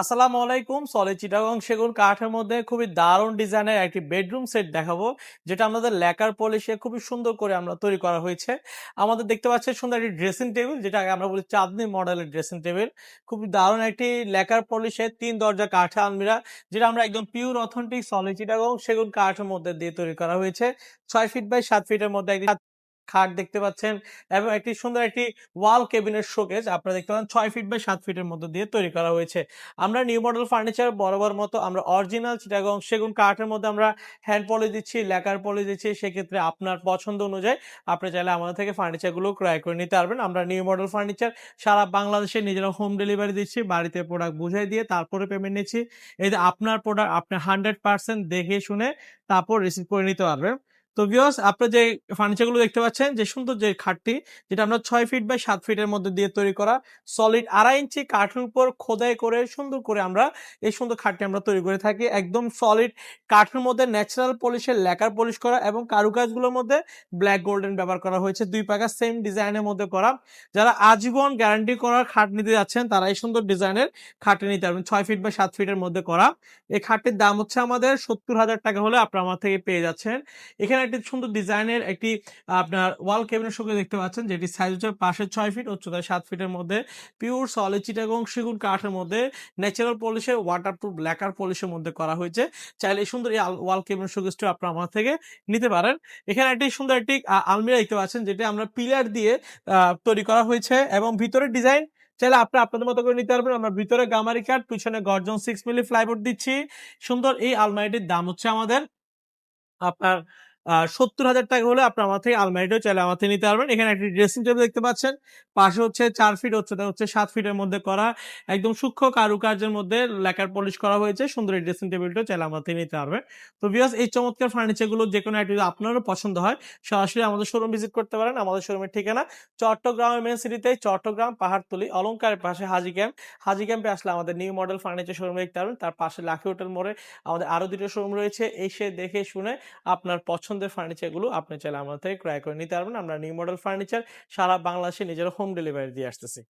আসসালামু আলাইকুম সলিড চিটাগং সেগুন কাঠের মধ্যে খুবই দারুণ ডিজাইনের একটি বেডরুম সেট দেখাবো, যেটা আমাদের লেকার পলিশে খুবই সুন্দর করে আমরা তৈরি করা হয়েছে। আমাদের দেখতে পাচ্ছেন সুন্দর একটি ড্রেসিং টেবিল যেটা আমরা বলি চাঁদনি মডেলের ড্রেসিং টেবিল খুবই দারুণ একটি লেকার পলিশে তিন দরজা কাঠে আলমিরা, যেটা আমরা একদম পিওর অথেন্টিক সলিড চিটাগং সেগুন কাঠের মধ্যে দিয়ে তৈরি করা হয়েছে। ছয় ফিট বাই সাত ফিটের মধ্যে একটি খাট দেখতে পাচ্ছেন এবং একটি সুন্দর একটি ওয়াল কেবিনের শোকেজ আপনারা দেখতে পাচ্ছেন ছয় ফিট বাই সাত ফিটের মধ্যে দিয়ে তৈরি করা হয়েছে। আমরা নিউ মডেল ফার্নিচার বরাবর মতো আমরা অরিজিনাল চিটাগং সেগুন কাঠের মধ্যে আমরা হ্যান্ড পলি দিচ্ছি, লেকার পলি দিচ্ছি। সেক্ষেত্রে আপনার পছন্দ অনুযায়ী আপনি চাইলে আমাদের থেকে ফার্নিচারগুলো ক্রয় করে নিতে পারবেন। আমরা নিউ মডেল ফার্নিচার সারা বাংলাদেশে নিজেরা হোম ডেলিভারি দিচ্ছি, বাড়িতে প্রোডাক্ট বুঝাই দিয়ে তারপরে পেমেন্ট নিচ্ছি। এই আপনার প্রোডাক্ট আপনি হান্ড্রেড পার্সেন্ট দেখে শুনে তারপর রিসিভ করে নিতে পারবেন। তো ভিওস আপনারা যে ফার্নিচারগুলো দেখতে পাচ্ছেন, যে সুন্দর যে খাটটি, যেটা আমরা ছয় ফিট বাই সাত ফিটের মধ্যে দিয়ে তৈরি করা সলিড আড়াই ইঞ্চি কাঠের উপর খোদাই করে সুন্দর করে আমরা এই সুন্দর খাটটি আমরা তৈরি করে থাকি। একদম সলিড কাঠের মধ্যে ন্যাচারাল পলিশের লেকার পলিশ করা এবং কারুকাজগুলোর মধ্যে ব্ল্যাক গোল্ডেন ব্যবহার করা হয়েছে। দুই পাকা সেম ডিজাইনের মধ্যে করা। যারা আজীবন গ্যারান্টি করার খাট নিতে যাচ্ছেন, তারা এই সুন্দর ডিজাইনের খাটটি নিতে পারবেন, ছয় ফিট বা সাত ফিটের মধ্যে করা। এই খাটটির দাম হচ্ছে আমাদের সত্তর হাজার টাকা হলে আপনারা আমার থেকে পেয়ে যাচ্ছেন। এখানে একটি সুন্দর ডিজাইনের একটি, আপনার ওয়াল কেবিনের সঙ্গে দেখতে পাচ্ছেন, যেটি সাইজ হচ্ছে পাশে ছয় ফিট উচ্চতায় সাত ফিটের মধ্যে। পিওর সলিড চিটাগং সেগুন কাঠের মধ্যে ন্যাচারাল পলিশের ওয়াটারপ্রুফ ব্ল্যাকার পলিশের মধ্যে করা হয়েছে। চাইলে এই সুন্দর এই ওয়াল কেবিনের শোকেসটি আপনারা আমার থেকে নিতে পারেন। এখানে একটি সুন্দর একটি আলমিরা দেখতে পাচ্ছেন, যেটা আমরা পিলার দিয়ে তৈরি করা হয়েছে এবং ভিতরের ডিজাইন চাইলে আপনি আপনাদের মতো করে নিতে পারবেন। আমরা ভিতরে গামারি কাঠ, পিছনে গর্জন সিক্স মিলি ফ্লাইবোর্ড দিচ্ছি। সুন্দর এই আলমারিটির দাম হচ্ছে আমাদের আপনার সত্তর হাজার টাকা হলে আপনি আমার থেকে আলমারিটাও চাইলে আমার থেকে নিতে পারবেন। এখানে একটি ড্রেসিং টেবিল দেখতে পাচ্ছেন। পাশে হচ্ছে চার ফিট হচ্ছে হচ্ছে সাত ফিটের মধ্যে করা। একদম সূক্ষ্ম কারুকার্যের মধ্যে লেকার পলিশ করা হয়েছে। সুন্দর এই ড্রেসিং টেবিলটাও চাইলে আমার থেকে নিতে পারবেন। তো বিকজ এই চমৎকার ফার্নিচারগুলো যে কোনো একটি আপনারও পছন্দ হয়, সরাসরি আমাদের শোরুম ভিজিট করতে পারেন। আমাদের শোরুমের ঠিকানা চট্টগ্রামের মেন সিটিতে চট্টগ্রাম পাহাড়তলি অলংকারের পাশে হাজি ক্যাম্প হাজি ক্যাম্পে আসলে আমাদের নিউ মডেল ফার্নিচার শোরুম দেখতে পারবেন। তার পাশে লাখি হোটেল মোড়ে আমাদের আরও দুটো শোরুম রয়েছে। এসে দেখে শুনে আপনার পছন্দের ফার্নিচারগুলো আপনি চাইলে আমাদের থেকে ক্রয় করে নিতে পারবেন। আমরা নিউ মডেল ফার্নিচার সারা বাংলাদেশে নিজের হোম ডেলিভারি দিয়ে আসতেছি।